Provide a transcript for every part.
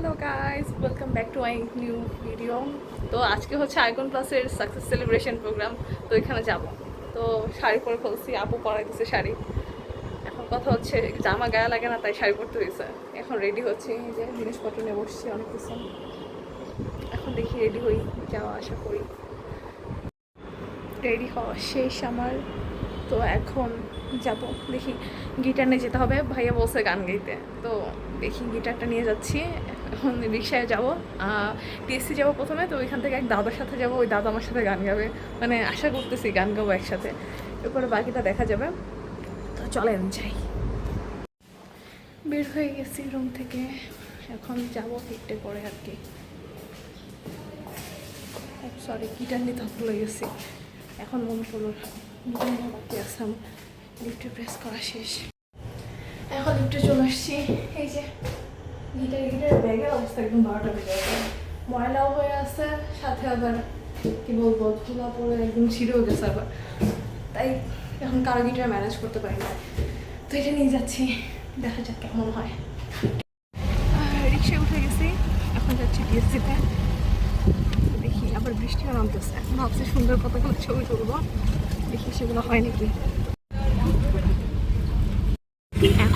Hello guys welcome back to my new video তো আজকে হচ্ছে আইকন ক্লাসের সাকসেস সেলিব্রেশন প্রোগ্রাম তো এখানে যাব। তো শাড়ি পরে ফেলছি, আপু পরাই দিছে শাড়ি। এখন কথা হচ্ছে, জামা গায়ে লাগে না, তাই শাড়ি পরতে হয়েছে। এখন রেডি হচ্ছে, এই যে জিনিসপত্র নিয়ে বসছি, অনেক কিছু। এখন দেখি রেডি হই, যাওয়া, আশা করি। রেডি হওয়া শেষ আমার। তো এখন যাব। দেখি গিটার নিয়ে যেতে হবে। ভাইয়া বলছে গান গাইতে। তো দেখি গিটারটা নিয়ে যাচ্ছি। রিক্সায় যাব টিএসসি যাব প্রথমে, তো ওইখান থেকে এক দাদার সাথে যাব, ওই দাদা আমার সাথে গান গাবে। মানে আশা করতেছি গান গাবো একসাথে। এরপরে বাকিটা দেখা যাবে। তো চলেন যাই। বের হয়ে গেছি রুম থেকে। এখন যাব হেঁটে করে আর কি। সরি গিটার নিতে ভুলে গেছি। এখন মনে পড়ল বাকি আসলাম লিফটে প্রেস করা শেষ। এখন লিফটে চলে আসছি। গিটার গিটার ব্যাগের অবস্থা একদম বারোটা বেজে গেছে। ময়লাও হয়ে আছে সাথে আবার কি বলব, ধুলা পরে একদম ছিঁড়েও গেছে আবার। তাই এখন কারও গিটার ম্যানেজ করতে পারি না। তো এটা নিয়ে যাচ্ছি, দেখা যাক কেমন হয়। রিক্সায় উঠে গেছি, এখন যাচ্ছি ডিএসসিতে দেখি, আবার বৃষ্টিও নামতেছে। ভাবছি সুন্দর কতগুলো ছবি তুলবো। দেখি সেগুলো হয় নাকি।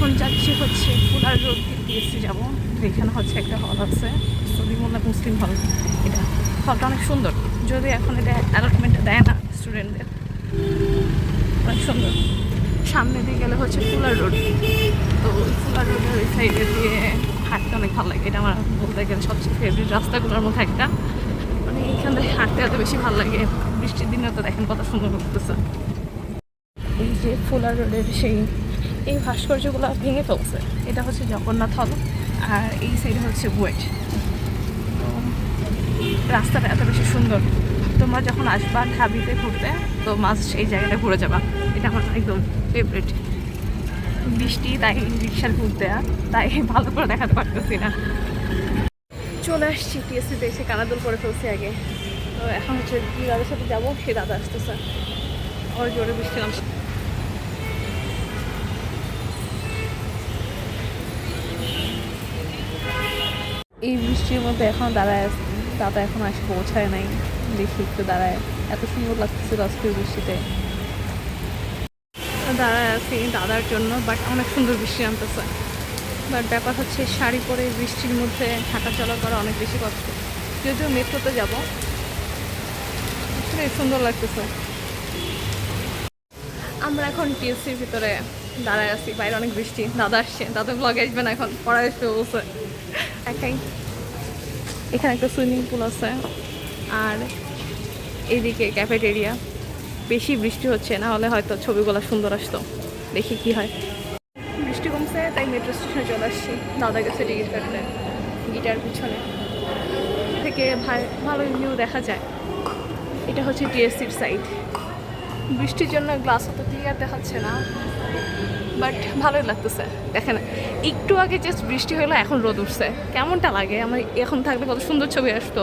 এখন যাচ্ছি হচ্ছে ফুলার রোড দিয়েছি যাব। এখানে হচ্ছে একটা হল আছে। সলিমুল্লাহ মুসলিম হল এটা হলটা অনেক সুন্দর। যদি এখন এটা অ্যালটমেন্টটা দেয় না স্টুডেন্টদের অনেক সুন্দর। সামনে দিয়ে গেলে হচ্ছে ফুলার রোড। তো ওই ফুলার রোডের ওই সাইডে দিয়ে হাঁটতে অনেক ভালো লাগে। এটা আমার বলতে গেলে সবচেয়ে ফেভারিট রাস্তাগুলোর মধ্যে একটা। মানে এইখান থেকে হাঁটতে এত বেশি ভালো লাগে। বৃষ্টির দিনে তো দেখেন কত সুন্দর লাগতেছে। এই যে ফুলার রোডের সেই এই ভাস্কর্যগুলো ভেঙে ফেলছে। এটা হচ্ছে জগন্নাথ হল আর এই সাইডে হচ্ছে বুয়েট। তো রাস্তাটা এত বেশি সুন্দর। তোমরা যখন আসবা ঢাবিতে ঘুরতে, তো মাস এই জায়গাটা ঘুরে যাবা। এটা আমার একদম ফেভারিট বৃষ্টি, তাই রিক্সার ঘুরতে তাই ভালো করে দেখাতে পারতেছি না। চলে আসছি টিএসসিতে এসে কানাদুল করে ফেলছি আগে। তো এখন হচ্ছে দাদার সাথে যাব, সে দাদা আসতেছে। আমার জোরে বৃষ্টি নামছে। এই বৃষ্টির মধ্যে এখন দাঁড়ায় দাদা এখন আসে পৌঁছায় নাই। দেখি একটু দাঁড়ায়। এত সুন্দর লাগতেছিল আজকের বৃষ্টিতে। দাঁড়ায় আছি দাদার জন্য বাট অনেক সুন্দর বৃষ্টি আনতেছে বাট ব্যাপার হচ্ছে শাড়ি পরে বৃষ্টির মধ্যে হাঁটা চলা করা অনেক বেশি কষ্ট। যদিও মেট্রোতে যাব। সুন্দর লাগতেছে। আমরা এখন টিএসসির ভিতরে দাঁড়ায় আছি, বাইরে অনেক বৃষ্টি। দাদা আসছে, দাদা ব্লগে আসবে না এখন। পড়ায় আসবে বলছে। একাই। এখানে একটা সুইমিং পুল আছে। আর এইদিকে ক্যাফেটেরিয়া বেশি বৃষ্টি হচ্ছে, না হলে হয়তো ছবিগুলো সুন্দর আসতো। দেখি কি হয়। বৃষ্টি কমছে, তাই মেট্রো স্টেশনে চলে আসছি। দাদা গেছে টিকিট কাটতে। গিটার পিছনে। থেকে ভালো ভিউ দেখা যায়। এটা হচ্ছে টিএসসির সাইড বৃষ্টির জন্য গ্লাস অত ক্লিয়ার দেখাচ্ছে না বাট ভালোই লাগতেছে। দেখেন, একটু আগে জাস্ট বৃষ্টি হলো এখন রোদ উঠছে। কেমনটা লাগে? আমার এখন থাকলে কত সুন্দর ছবি আসতো।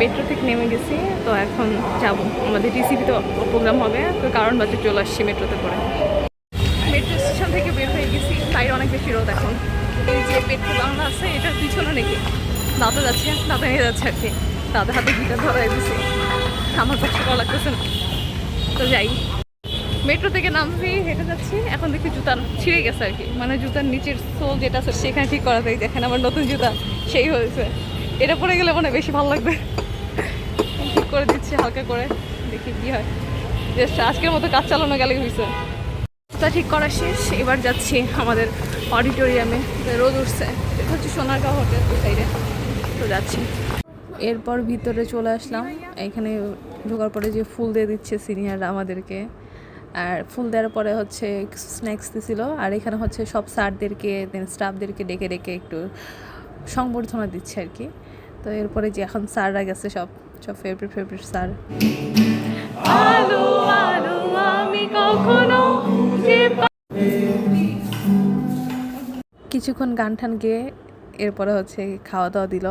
মেট্রো থেকে নেমে গেছি, তো এখন যাব। আমাদের টিসিপিতে প্রোগ্রাম হবে, তো কারণ বাজে চলে আসছি মেট্রোতে করে। মেট্রো স্টেশন থেকে বের হয়ে গেছি বাইরে অনেক বেশি রোদ এখন। এই যে পেট্রোল বাংলা আছে, এটার পিছনে নাকি দাদা যাচ্ছে, দাদা নিয়ে যাচ্ছে আর কি। দাদা হাতে গিটার ধরাই দিছি। আমার কষ্ট করা লাগতেছে না। তো যাই। মেট্রো থেকে নামছি হেঁটে যাচ্ছি। এখন দেখি জুতা ছিঁড়ে গেছে আর কি। মানে জুতার নিচের সোল যেটা আছে সেখানে ঠিক করা যায়। দেখেন আমার নতুন জুতা, সেই হয়েছে। এটা পরে গেলে মনে বেশি ভালো লাগবে। ঠিক করে দিচ্ছি হালকা করে, দেখি কি হয়। জাস্ট আজকের মতো কাজ চালানো গেলে হয়েছে? তা ঠিক করা শেষ। এবার যাচ্ছি আমাদের অডিটোরিয়ামে। রোদ উঠছে। এটা হচ্ছে সোনারগাঁও হোটেল সাইডে তো যাচ্ছি। এরপর ভিতরে চলে আসলাম। এখানে ঢোকার পরে যে ফুল দিয়ে দিচ্ছে সিনিয়ররা আমাদেরকে। আর ফুল দেওয়ার পরে হচ্ছে স্ন্যাক্স দিছিল। আর এখানে হচ্ছে সব স্যারদেরকে দেন স্টাফদেরকে ডেকে ডেকে একটু সংবর্ধনা দিচ্ছে আর কি। তো এরপরে যে এখন স্যাররা গেছে সব সব ফেভারিট ফেভারিট স্যার। আলো আলো আমি কখনো কিছুক্ষণ গান টান গেয়ে এরপরে হচ্ছে খাওয়া দাওয়া দিল।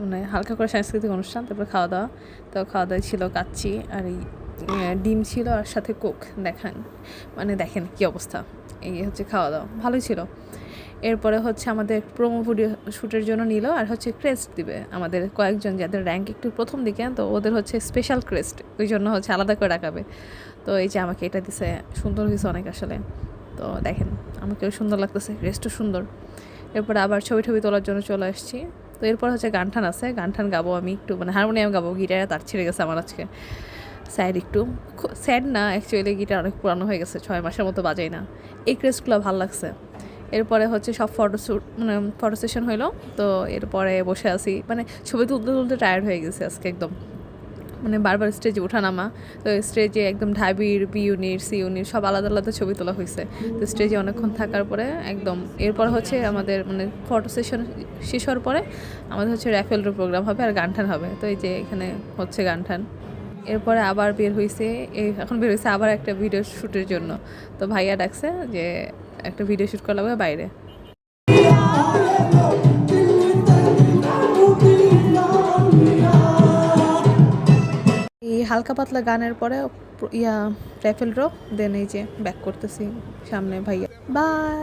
মানে হালকা করে সাংস্কৃতিক অনুষ্ঠান, তারপরে খাওয়া দাওয়া তো খাওয়া দাওয়া ছিল কাচ্চি আর এই ডিম ছিল আর সাথে কোক। দেখান মানে দেখেন কি অবস্থা। এই হচ্ছে খাওয়া দাওয়া ভালোই ছিল। এরপরে হচ্ছে আমাদের প্রোমো ভিডিও শ্যুটের জন্য নিল আর হচ্ছে ক্রেস্ট দিবে আমাদের কয়েকজন যাদের র্যাঙ্ক একটু প্রথম দিকে, তো ওদের হচ্ছে স্পেশাল ক্রেস্ট ওই জন্য হচ্ছে আলাদা করে রাখাবে। তো এই যে আমাকে এটা দিছে, সুন্দর হয়েছে অনেক আসলে। তো দেখেন, আমাকেও সুন্দর লাগতেছে ক্রেস্টও সুন্দর। এরপরে আবার ছবি টবি তোলার জন্য চলে আসছি। তো এরপর হচ্ছে গান টান আছে। গান টান গাবো আমি একটু মানে হারমোনিয়াম গাবো, গিটারে তার ছিঁড়ে গেছে আমার আজকে। স্যার একটু। স্যাড না অ্যাকচুয়ালি গিটার অনেক পুরানো হয়ে গেছে, ছয় মাসের মতো বাজাই না। এই ক্রেসগুলো ভালো লাগছে। এরপরে হচ্ছে সব ফটোশ্যুট মানে ফটো সেশন হইল। তো এরপরে বসে আছি মানে ছবি তুলতে তুলতে টায়ার্ড হয়ে গেছে আজকে একদম। মানে বারবার স্টেজে ওঠা নামা তো স্টেজে একদম ঢাবির বি ইউনিট, সি ইউনিট সব আলাদা আলাদা ছবি তোলা হয়েছে তো স্টেজে অনেকক্ষণ থাকার পরে একদম, এরপর হচ্ছে আমাদের মানে ফটো সেশন শেষ হওয়ার পরে আমাদের হচ্ছে র্যাফেলর প্রোগ্রাম হবে আর গান টান হবে। তো এই যে এখানে হচ্ছে গান টান এরপরে আবার বের হয়েছে এখন বের হয়েছে আবার একটা ভিডিও শ্যুটের জন্য। তো ভাইয়া ডাকছে যে একটা ভিডিও শ্যুট করা লাগবে বাইরে। হালকা পাতলা গানের পরে ইয়া র্যাফেল ড্রপ দেন এই যে ব্যাক করতেছি সামনে ভাইয়া। বাই